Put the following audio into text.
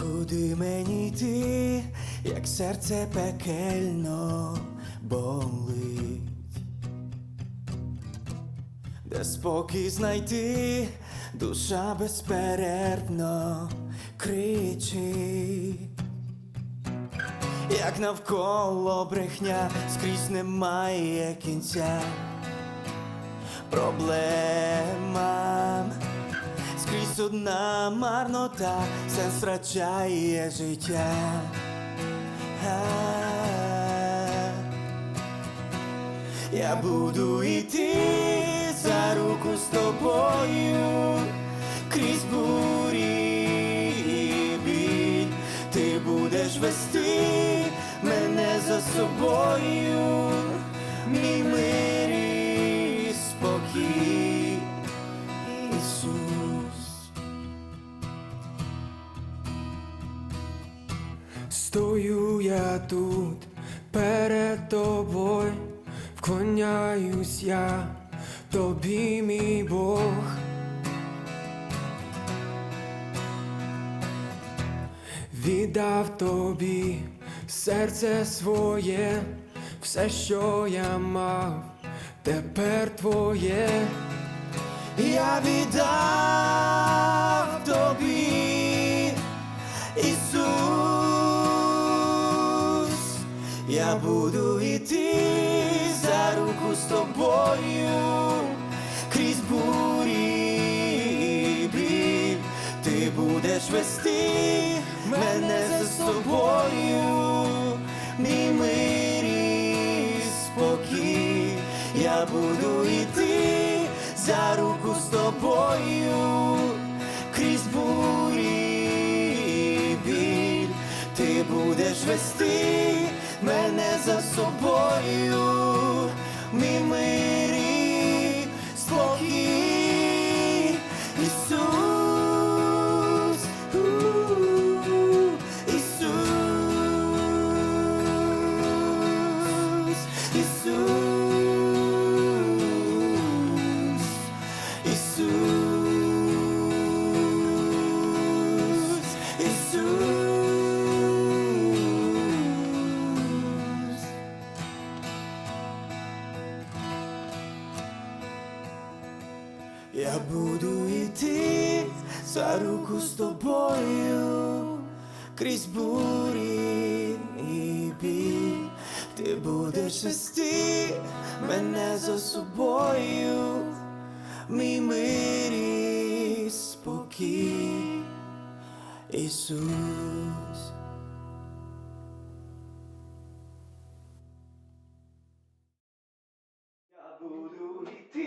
Куди мені йти, як серце пекельно болить, де спокій знайти, душа безперервно кричить, як навколо брехня скрізь немає кінця. Проблемам. Одна марнота, сенс втрачає життя. Я буду йти за руку з тобою крізь бурі і біль. Ти будеш вести мене за собою, мій мир і спокій, Ісус. Стою я тут перед тобою, вклоняюсь я тобі, мій Бог. Віддав тобі серце своє, все, що я мав, тепер твоє. Я віддав я буду йти за руку з тобою, крізь бурі біль, ти будеш вести мене за собою, мій мир і спокій, я буду йти за руку з тобою, крізь бурі біль, ти будеш вести мене за собою, мій мир Я буду йти за руку з тобою крізь бурі і біль. Ти будеш вести мене за собою, мій мир і спокій, Ісус. Я буду йти